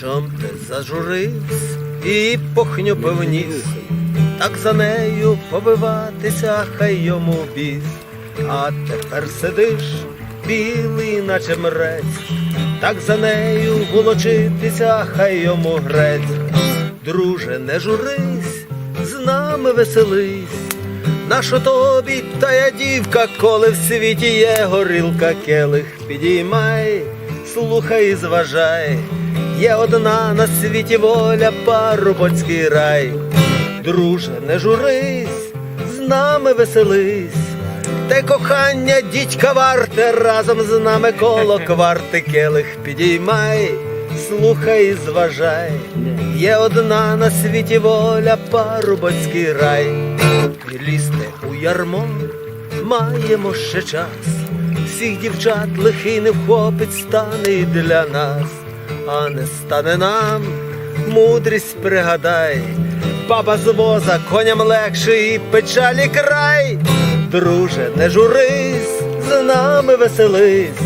Чом ти зажурився і похнюпив ніс, так за нею побиватися, хай йому біс. А тепер сидиш, білий, наче мрець, так за нею волочитися, хай йому грець. Друже, не журись, з нами веселись. Нащо тобі тая дівка, коли в світі є горілка, келих підіймай, слухай і зважай, є одна на світі воля, парубоцький рай. Друже, не журись, з нами веселись, те кохання дідька варте, разом з нами коло кварти. Келих підіймай, слухай і зважай, є одна на світі воля, парубоцький рай. І лізти у ярмо маємо ще час, всіх дівчат лихий не вхопить, стане і для нас, а не стане нам, мудрість пригадай, баба з воза коням легше і печалі край. Друже, не журись, з нами веселись.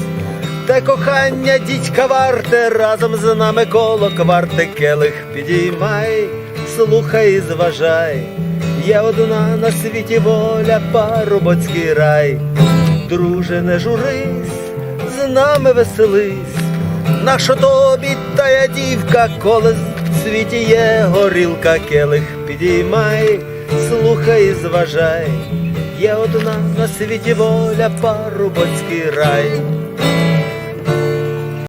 Те кохання дідька варте, разом з нами коло кварти келих підіймай, слухай і зважай, є одна на світі воля, парубоцький рай. Друже, не журись, з нами веселись, нащо тобі тая дівка, коли світі є горілка, келих підіймай, слухай і зважай, є одна на світі воля, парубоцький рай.